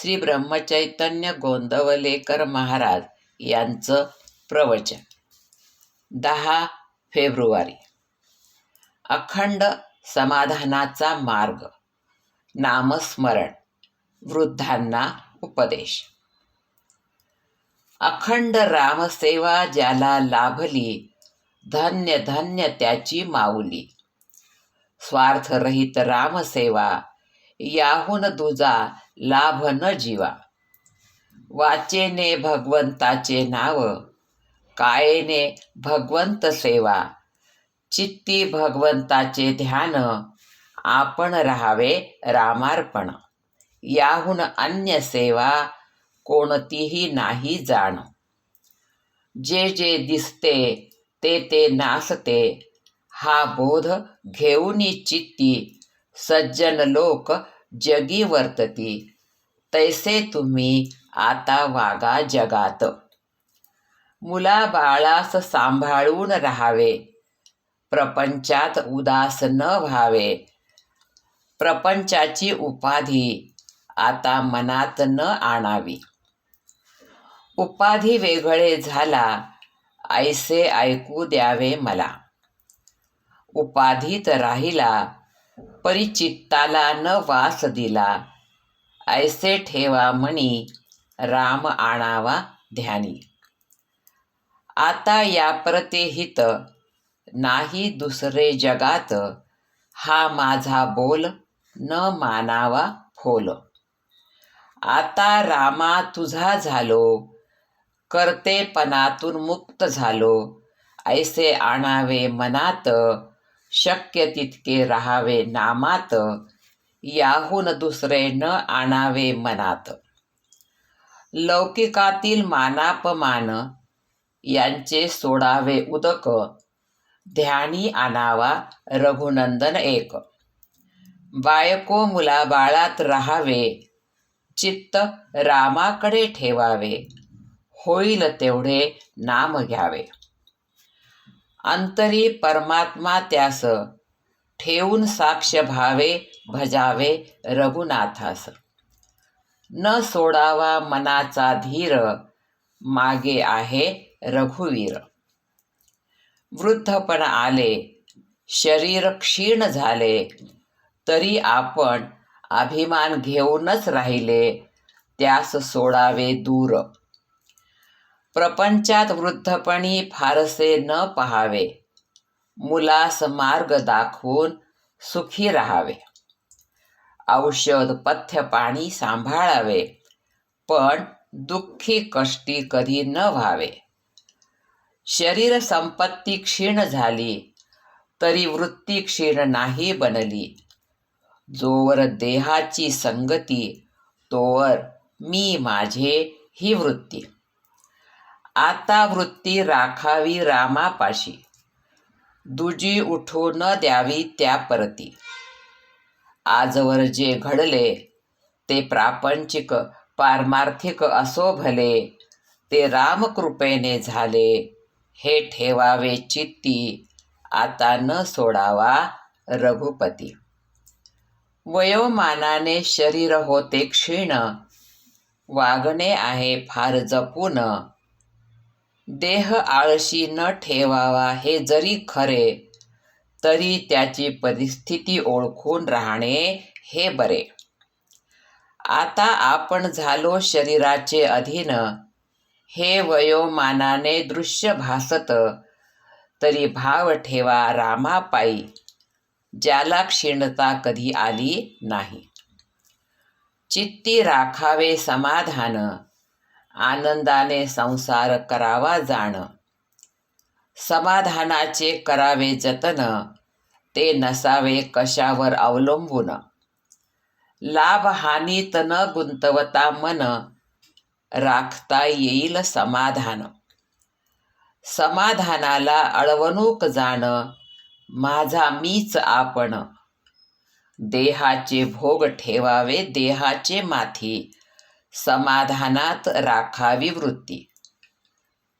श्री ब्रह्मचैतन्य गोंदवलेकर महाराज यांचं प्रवचन. दहा फेब्रुवारी. अखंड समाधानाचा मार्ग. नामस्मरण. वृद्धांना उपदेश. अखंड रामसेवा ज्याला लाभली धन्य धन्य त्याची माऊली. स्वार्थरहित रामसेवा याहून दुजा लाभ न जीवा. वाचेने भगवंताचे नाव कायेने भगवंत सेवा. चित्ती भगवंताचे ध्यान आपण राहावे रामार्पण. याहून अन्य सेवा कोणतीही नाही जाण. जे जे दिसते ते ते नासते. हा बोध घेऊनी चित्ती सज्जन लोक जगी वर्तती. तैसे तुम्ही आता वागा जगात. मुला बाळास सांभाळून राहावे. प्रपंचात उदास न व्हावे. प्रपंचाची उपाधी आता मनात न आणावी. उपाधी वेगळे झाला ऐसे ऐकू द्यावे मला. उपाधीत राहिला परिचित्ताला न वास दिला. ऐसे ठेवा म्हणी राम आणावा ध्यानी. आता या प्रतेहित नाही दुसरे जगात हा माझा बोल न मानावा फोल. आता रामा तुझा झालो करतेपणातून मुक्त झालो ऐसे आणावे मनात शक्य तितके राहावे नामात याहून दुसरे न आणावे मनात. लौकिकातील मानापमान यांचे सोडावे उदक ध्यानी आणावा रघुनंदन एक. बायको मुलाबाळात राहावे चित्त रामाकडे ठेवावे होईल तेवढे नाम घ्यावे. अंतरी परमात्मा त्यास. ठेवून साक्ष भावे भजावे रघुनाथास. न सोडावा मनाचा धीर मागे आहे रघुवीर. वृद्धपण आले शरीर क्षीण झाले तरी आपण अभिमान घेऊनच राहिले त्यास सोडावे दूर. प्रपंचात वृद्धपणी फारसे न पहावे. मुलास मार्ग दाखवून सुखी राहावे. औषध पथ्य पाणी सांभाळावे पण दुःखी कष्टी कधी न व्हावे. शरीर संपत्ती क्षीण झाली तरी वृत्ती क्षीण नाही बनली. जोवर देहाची संगती तोवर मी माझे ही वृत्ती. आता वृत्ती राखावी रामापाशी. दुजी उठू न द्यावी त्या परती. आजवर जे घडले ते प्रापंचिक पारमार्थिक असो भले ते रामकृपेने झाले हे ठेवावे चित्ती आता न सोडावा रघुपती. वयोमानाने शरीर होते क्षीण वागणे आहे फार जपून देह आळशी न ठेवावा हे जरी खरे तरी त्याची परिस्थिती ओळखून राहणे हे बरे. आता आपण झालो शरीराचे अधीन. हे वयोमानाने दृश्य भासत तरी भाव ठेवा रामापायी ज्याला क्षीणता कधी आली नाही. चित्ती राखावे समाधान आनंदाने संसार करावा जाण. समाधानाचे करावे जतन ते नसावे कशावर अवलंबून. लाभ हानीत न गुंतवता मन राखता येईल समाधान. समाधानाला अळवणूक जाण माझा मीच आपण. देहाचे भोग ठेवावे देहाचे माथी. समाधानात राखावी वृत्ती.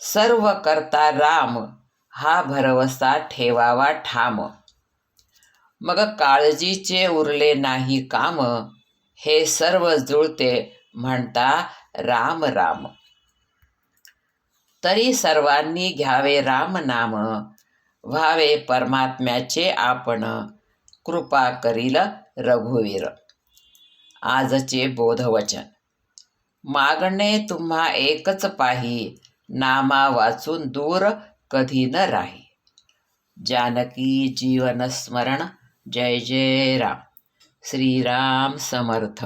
सर्व करता राम हा भरवसा ठेवावा ठाम. मग काळजीचे उरले नाही काम हे सर्व जुळते म्हणता राम राम. तरी सर्वांनी घ्यावे राम नाम व्हावे परमात्म्याचे आपण कृपा करील रघुवीर. आजचे बोधवचन. मागणे तुम्हा एकच पाही नामा वाचून दूर कधी न राही. जानकी जीवन स्मरण जय जय राम. श्रीराम समर्थ.